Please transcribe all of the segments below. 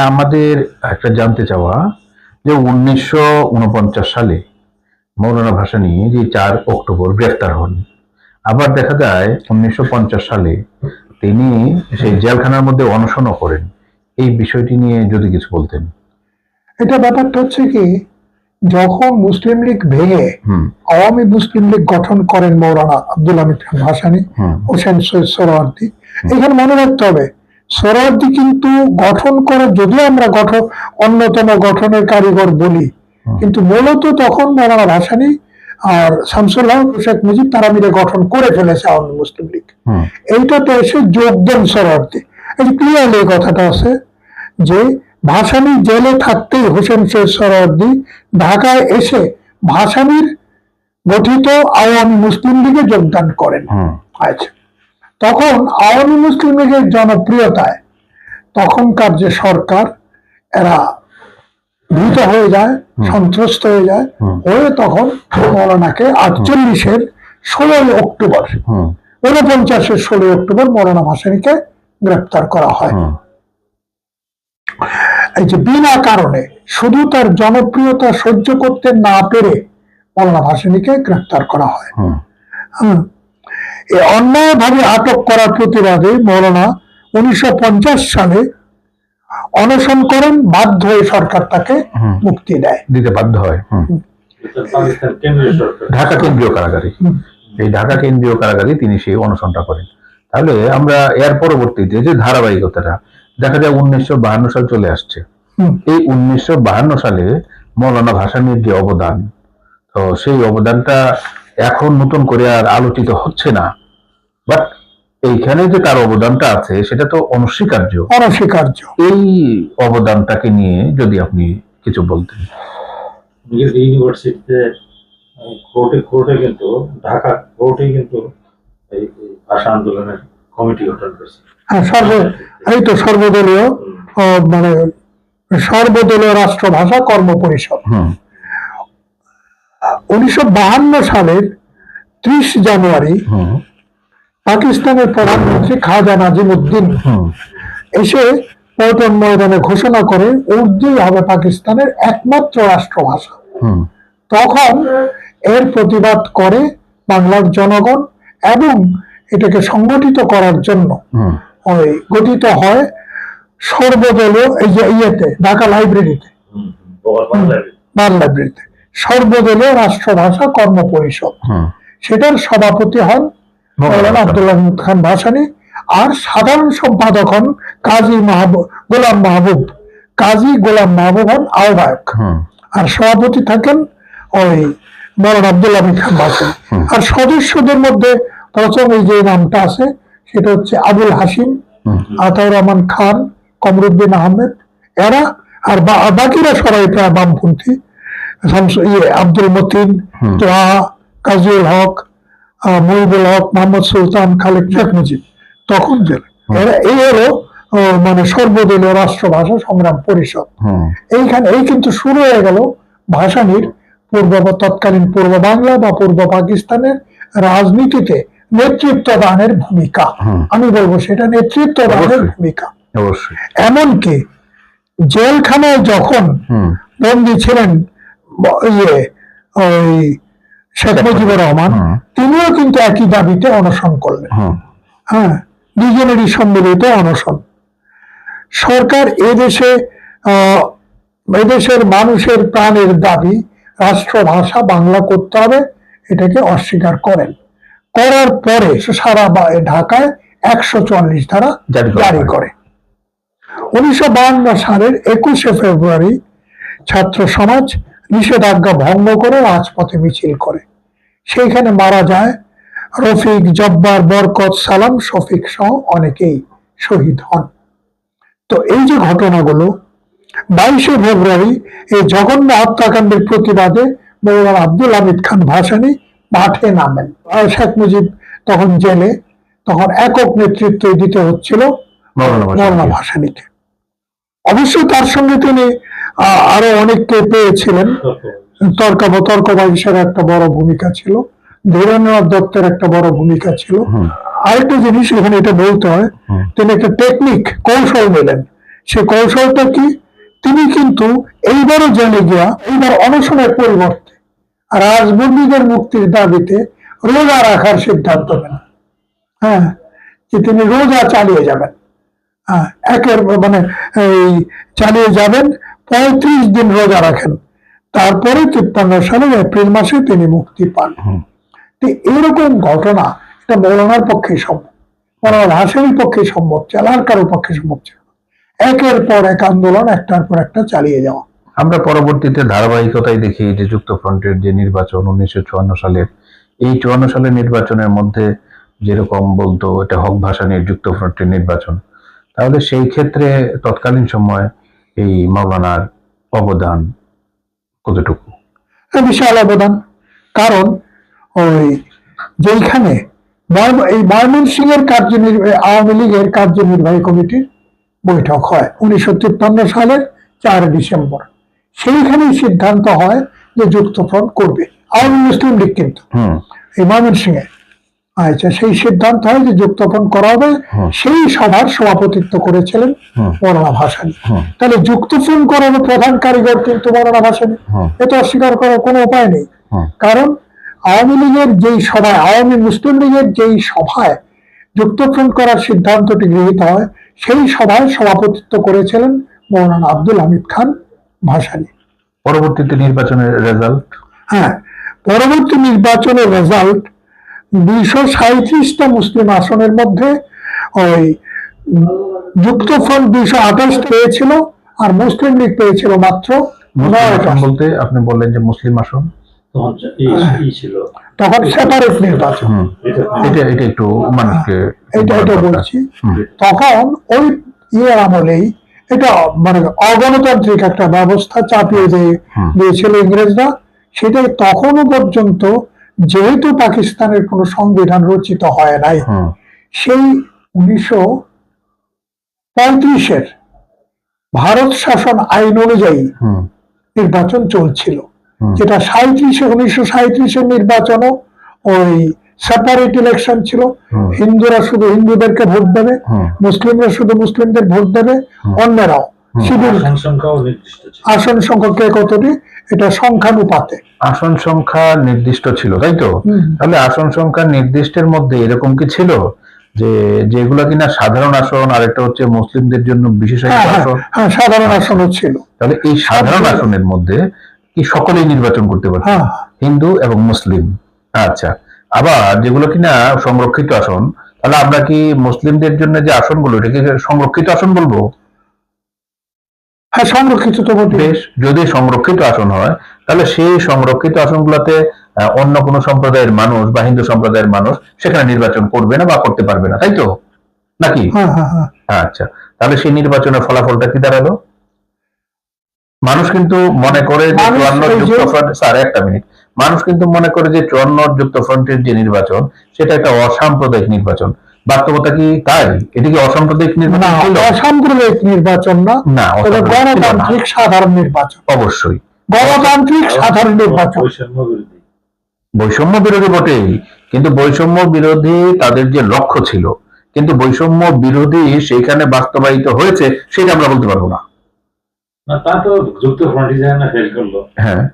আমাদের একটা জানতে চাওয়া যে উনিশশো উনপঞ্চাশ সালে মৌলানা ভাসানী যে চার অক্টোবর গ্রেফতার হন। আবার দেখা যায় উনিশশো পঞ্চাশ সালে তিনি সেই জেলখানার মধ্যে অনশনও করেন। এই বিষয়টি নিয়ে যদি কিছু বলতেন। এটা ব্যাপারটা হচ্ছে কি যখন মুসলিম লীগ ভেঙে আওয়ামী মুসলিম লীগ গঠন করেন মৌলানা আব্দুল হামিদ খান ভাসানী হোসেন সৈয়দ সোহরাওয়ার্দী এখানে মনে রাখতে হবে সোহরাওয়ার্দী কিন্তু গঠন করে যদিও আমরা গঠন অন্যতম গঠনের কারিগর বলি কিন্তু মূলত তখন মৌলানা ভাসানী আর শামসুল হক শেখ মুজিব তারা মিলে গঠন করে ফেলেছে আওয়ামী মুসলিম লীগ। এইটাতে এসে যোগ দেন সোহরাওয়ার্দী এই ক্লিয়ারলি এই কথাটা আছে যে ভাসানী জেলে থাকতেই হোসেন শেখ সোহরাওয়ার্দী ঢাকায় এসে ভাসানীর গঠিত আওয়ামী মুসলিম লীগে যোগদান করেন। আচ্ছা। তখন আওয়ামী মুসলিম লীগের জনপ্রিয়তায় তখনকার যে সরকার এরা ভীত হয়ে যায় সন্ত্রস্ত হয়ে যায়। হয়ে তখন মৌলানাকে আটচল্লিশের ষোলোই অক্টোবর ঊনপঞ্চাশের ষোলোই অক্টোবর মৌলানা ভাসানীকে গ্রেপ্তার করা হয়। এই যে বিনা কারণে শুধু তার জনপ্রিয়তা সহ্য করতে না পেরে মৌলানা ভাসানীকে গ্রেপ্তার করা হয়। এই অন্যায়ভাবে আটক করার প্রতিবাদে মৌলানা উনিশশো সালে অনশন করেন বাধ্য হয়ে সরকার তাকে মুক্তি দেয়। দিতে বাধ্য হয় ঢাকা কেন্দ্রীয় কারাগারে। এই ঢাকা কেন্দ্রীয় কারাগারে তিনি সেই অনশনটা করেন। তাহলে আমরা এর পরবর্তীতে যে ধারাবাহিকতাটা দেখা যায় উনিশশো বাহান্ন সাল চলে আসছে। হুম। এই উনিশশো বাহান্ন সালে মৌলানা ভাসানীর যে অবদান তো সেই অবদানটা এখন নতুন করে আর আলোচিত হচ্ছে না। বাট এইখানে যে তার অবদানটা আছে সেটা তো অনস্বীকার্য। অনস্বীকার্য। এই অবদানটাকে নিয়ে যদি আপনি কিছু বলতেন। ইউনিভার্সিটিতে কোর্টে কোর্টে কিন্তু ঢাকা কোর্টে কিন্তু এই এই ভাষা আন্দোলনের কমিটি গঠন করছে। হ্যাঁ সর্ব এই তো সর্বদলীয় মানে সর্বদলীয় রাষ্ট্রভাষা কর্ম পরিষদ হুম। উনিশশো সালের ত্রিশ জানুয়ারি পাকিস্তানের প্রধানমন্ত্রী খাজা নাজিমুদ্দিন হুম এসে পল্টন ময়দানে ঘোষণা করে উর্দুই হবে পাকিস্তানের একমাত্র রাষ্ট্রভাষা হুম তখন এর প্রতিবাদ করে বাংলার জনগণ এবং এটাকে সংগঠিত করার জন্য গঠিত হয় সর্বদলীয় এই যে ইয়েতে ঢাকা লাইব্রেরিতে। বাল লাইব্রেরিতে সর্বদলীয় রাষ্ট্রভাষা কর্ম পরিষদ সেটার সভাপতি হন মৌলানা খান ভাসানী আর সাধারণ সম্পাদক হন কাজী মাহবুব গোলাম মাহবুব। কাজী গোলাম মাহবুব হন আহ্বায়ক। আর সভাপতি থাকেন ওই মৌলানা আব্দুল হামিদ খান ভাসানী। আর সদস্যদের মধ্যে প্রথম এই যে নামটা আছে সেটা হচ্ছে আবুল হাসিম আতাউর রহমান খান কমরুদ্দিন আহমেদ এরা আর বা- বাকিরা সবাই প্রায় বামপন্থী। আব্দুল মতিন। তোহা কাজীউল হক মহিবুল হক মোহাম্মদ সুলতান খালেদ শেখ মুজিব। তখন এরা এই হলো মানে সর্বদলীয় রাষ্ট্রভাষা সংগ্রাম পরিষদ। এইখানে এই কিন্তু শুরু হয়ে গেল ভাষানির পূর্ব বা- তৎকালীন পূর্ব বাংলা বা পূর্ব পাকিস্তানের রাজনীতিতে নেতৃত্ব দানের ভূমিকা আমি বলব সেটা নেতৃত্ব দানের ভূমিকা। অবশ্যই। এমনকি জেলখানায় যখন বন্দী ছিলেন ইয়ে ওই শেখ মুজিবুর রহমান তিনিও কিন্তু একই দাবিতে অনশন করলেন। হ্যাঁ। দুজনেরই সম্মিলিত অনশন। সরকার এদেশে এদেশের মানুষের প্রাণের দাবি রাষ্ট্রভাষা বাংলা করতে হবে এটাকে অস্বীকার করেন। করার পরে সারা বা- ঢাকায় একশো চল্লিশ ধারা জারি করা হয়। উনিশশো সালের একুশে ফেব্রুয়ারি ছাত্র সমাজ নিষেধাজ্ঞা ভঙ্গ করে রাজপথে মিছিল করে। সেইখানে মারা যায় রফিক জব্বার বরকত সালাম শফিক সহ অনেকেই শহীদ হন। তো এই যে ঘটনাগুলো বাইশে ফেব্রুয়ারি এই জঘন্য হত্যাকাণ্ডের প্রতিবাদে মৌলানা আব্দুল হামিদ খান ভাসানি মাঠে নামেন। শেখ মুজিব তখন জেলে তখন একক নেতৃত্ব দিতে হচ্ছিল মৌলানা ভাসানী। মৌলানা অবশ্যই তার সঙ্গে তিনি আরও অনেককে পেয়েছিলেন। তর্ক তর্ক বাগিসের একটা বড় ভূমিকা ছিল। ধীরেন্দ্রনাথ দত্তের একটা বড় ভূমিকা ছিল। আরেকটা জিনিস এখানে এটা বলতে হয় তিনি একটা টেকনিক কৌশল নিলেন। সে কৌশলটা কি? তিনি কিন্তু এইবারও জেলে গিয়া এইবার অনশনের পরিবর্তে রাজবন্দীদের মুক্তির দাবিতে রোজা রাখার সিদ্ধান্ত নেন। হ্যাঁ যে তিনি রোজা চালিয়ে যাবেন। হ্যাঁ একের মানে এই চালিয়ে যাবেন পঁয়ত্রিশ দিন রোজা রাখেন। তারপরে তিপ্পান্ন সালের এপ্রিল মাসে তিনি মুক্তি পান। তো এরকম ঘটনা এটা মৌলানার পক্ষে সম্ভব। মৌলানা হাসেমের পক্ষে সম্ভব ছিল আর কারোর পক্ষে সম্ভব ছিল একের পর এক আন্দোলন একটার পর একটা চালিয়ে যাওয়া। আমরা পরবর্তীতে ধারাবাহিকতায় দেখি যে যুক্তফ্রন্টের যে নির্বাচন উনিশশো চুয়ান্ন সালের এই চুয়ান্ন সালের নির্বাচনের মধ্যে যেরকম বলতো এটা হক ভাসানির যুক্তফ্রন্টের নির্বাচন। তাহলে সেই ক্ষেত্রে তৎকালীন সময় এই মাওলানার অবদান কতটুকু? বিশাল অবদান। কারণ ওই যেইখানে এই ময়মনসিংহ এর কার্যনির্বাহী আওয়ামী লীগের কার্যনির্বাহী কমিটির বৈঠক হয় উনিশশো তিপ্পান্ন সালের চার ডিসেম্বর। সেইখানেই সিদ্ধান্ত হয় যে যুক্তফ্রন্ট করবে। আওয়ামী মুসলিম লীগ কিন্তু। হুম। এই ময়মনসিংহে। আচ্ছা সেই সিদ্ধান্ত হয় যে যুক্তফ্রন্ট করা হবে সেই সভার সভাপতিত্ব করেছিলেন হুম। মৌলানা ভাসানী। তাহলে যুক্তফ্রন্ট করানোর প্রধান কারিগর কিন্তু মৌলানা ভাসানী। এটা অস্বীকার করার কোনো উপায় নেই। কারণ আওয়ামী লীগের যেই সভায় আওয়ামী মুসলিম লীগের যেই সভায় যুক্তফ্রন্ট করার সিদ্ধান্তটি গৃহীত হয় সেই সভায় সভাপতিত্ব করেছিলেন মৌলানা আব্দুল হামিদ খান ভাসানী। পরবর্তীতে নির্বাচনের রেজাল্ট হ্যাঁ পরবর্তী নির্বাচনের রেজাল্ট দুইশো সাঁত্রিশটা মুসলিম আসনের মধ্যে ওই যুক্তফ্রন্ট দুইশো আঠাশ পেয়েছিল আর মুসলিম লীগ পেয়েছিল মাত্র বলতে আপনি বললেন যে মুসলিম আসন। তখন সেপারেট নির্বাচন। এটা এটা এটা একটু মানুষকে এটা এটা বলছি। তখন ওই ইয়ের আমলেই এটা মানে অগণতান্ত্রিক একটা ব্যবস্থা চাপিয়ে দিয়ে হুম। দিয়েছিল ইংরেজরা। সেটাই তখনও পর্যন্ত যেহেতু পাকিস্তানের কোনো সংবিধান রচিত হয় নাই সেই উনিশশো পঁয়ত্রিশের ভারত শাসন আইন অনুযায়ী নির্বাচন চলছিল যেটা সাঁত্রিশে উনিশশো সাঁত্রিশের নির্বাচনও ওই সেপারেট ইলেকশন ছিল। হিন্দুরা শুধু হিন্দুদেরকে ভোট দেবে মুসলিমরা শুধু মুসলিমদের ভোট দেবে অন্যরাও। শিবির আসন সংখ্যাও নির্দিষ্ট ছিল। আসন সংখ্যক কে কতটি? এটা সংখ্যানুপাতে। আসন সংখ্যা নির্দিষ্ট ছিল তাই তো? তাহলে আসন সংখ্যা নির্দিষ্টের মধ্যে এরকম কি ছিল? যে যেগুলো কিনা সাধারণ আসন আর একটা হচ্ছে মুসলিমদের জন্য বিশেষায়িত হ্যাঁ হ্যাঁ আসন। হ্যাঁ ছিল। তাহলে এই সাধারণ সাধারণ- আসনের মধ্যে কি সকলেই নির্বাচন করতে হ্যাঁ। হিন্দু এবং মুসলিম। আচ্ছা আবার যেগুলো কিনা সংরক্ষিত আসন তাহলে আমরা কি মুসলিমদের জন্য যে আসনগুলো এটাকে সংরক্ষিত আসন বলব? হ্যাঁ সংরক্ষিত তো বেশ যদি সংরক্ষিত আসন হয় তাহলে সেই সংরক্ষিত আসনগুলোতে অন্য কোনো সম্প্রদায়ের মানুষ বা হিন্দু সম্প্রদায়ের মানুষ সেখানে নির্বাচন করবে না বা করতে পারবে না তাই তো? নাকি? হ্যাঁ হ্যাঁ হ্যাঁ। আচ্ছা তাহলে সেই নির্বাচনের ফলাফলটা কি দাঁড়াল? মানুষ কিন্তু মনে করে যে চুয়ান্ন যুক্ত ফ্রন্ট স্যার একটা মিনিট। মানুষ কিন্তু মনে করে যে চুয়ান্ন যুক্ত ফ্রন্টের যে নির্বাচন সেটা একটা অসাম্প্রদায়িক নির্বাচন। বাস্তবতা কি তাই? এটি কি অসাম্প্রদায়িক নির্বাচন অসাম্প্রদায়িক নির্বাচন না। তবে। গণতান্ত্রিক সাধারণ নির্বাচন। অবশ্যই। গণতান্ত্রিক সাধারণ নির্বাচন। বৈষম্য বিরোধী। বটেই কিন্তু বৈষম্য বিরোধী তাদের যে লক্ষ্য ছিল কিন্তু বৈষম্য বিরোধী সেইখানে বাস্তবায়িত হয়েছে সেটা আমরা বলতে পারব না। না তা তো যুক্ত ফেল করল। হ্যাঁ।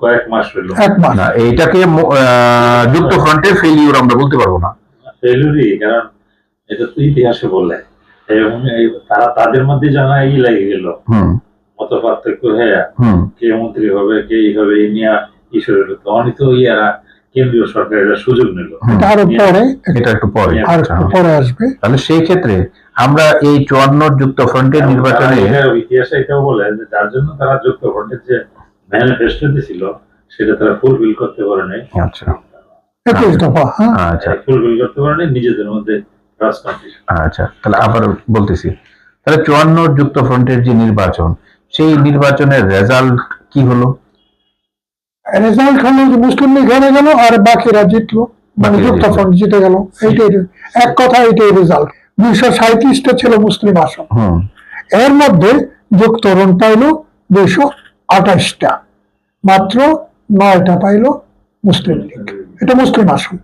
কয়েক মাস পেল। এক মাস। না এইটাকে আহ, যুক্ত ফ্রন্টের ফেলিউর আমরা বলতে পারব না। ফেলুরই কারণ এটা তো ইতিহাসে বলে। এবং তারা তাদের মধ্যে জানা ই লেগে গেল। মত পার্থক্য হয়ে কে মন্ত্রী হবে কে ই হবে এই নিয়ে হলো তখনই তো ইয়ারা কেন্দ্রীয় সরকার এটা সুযোগ নিল। হুম। পরে এটা একটু পরে। আর। পরে আসবে। তাহলে সেই ক্ষেত্রে আমরা এই চুয়ান্ন যুক্ত ফ্রন্টের নির্বাচনে ইতিহাসে এটাও বলে যে যার জন্য তারা যুক্ত ফ্রন্টের যে ম্যানিফেস্টো দিছিল সেটা তারা ফুলফিল করতে পারে নাই আচ্ছা। একুশ দফা হ্যাঁ। আচ্ছা। ফুলফিল করতে পারে নিজেদের মধ্যে আচ্ছা তাহলে আবার বলতেছি। তাহলে চুয়ান্ন যুক্ত ফ্রন্টের যে নির্বাচন সেই নির্বাচনের রেজাল্ট কি হলো? রেজাল্ট হলো যে মুসলিম লীগ হেরে গেল আর বাকিরা জিতলো। মানে যুক্ত ফ্রন্ট জিতে গেল। এইটাই এক কথা এইটাই রেজাল্ট দুইশো সাঁত্রিশটা ছিল মুসলিম আসন। হুম। এর মধ্যে যুক্তরণ পাইল দুইশো আঠাশটা। মাত্র নয়টা পাইল মুসলিম লীগ। এটা মুসলিম আসন।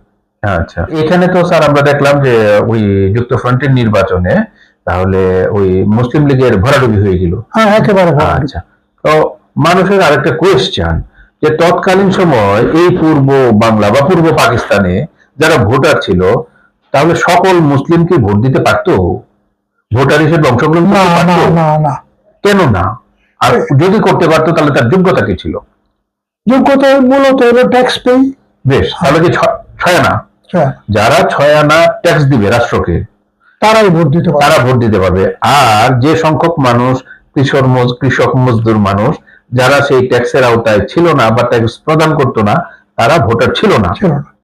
আচ্ছা। এখানে তো স্যার আমরা দেখলাম যে ওই যুক্ত ফ্রন্টের নির্বাচনে তাহলে ওই মুসলিম লীগের ভরাডুবি হয়ে গেল। হ্যাঁ একেবারে আচ্ছা। তো মানুষের আরেকটা কোয়েশ্চেন যে তৎকালীন সময় এই পূর্ব বাংলা বা পূর্ব পাকিস্তানে যারা ভোটার ছিল তাহলে সকল মুসলিম কি ভোট দিতে পারতো? ভোটার হিসেবে অংশগ্রহণ না না না না। কেন না? আর যদি করতে পারতো তাহলে তার যোগ্যতা কি ছিল? যোগ্যতা মূলত হলো ট্যাক্স পেই বেশ তাহলে কি ছয় আনা? যারা ছয় আনা ট্যাক্স দিবে রাষ্ট্রকে তারাই ভোট দিতে তারা ভোট দিতে পারবে। আর যে সংখ্যক মানুষ কৃষক কৃষক মজদুর মানুষ যারা সেই ট্যাক্সের আওতায় ছিল না বা ট্যাক্স প্রদান করতো না তারা ভোটার ছিল না। ছিল না।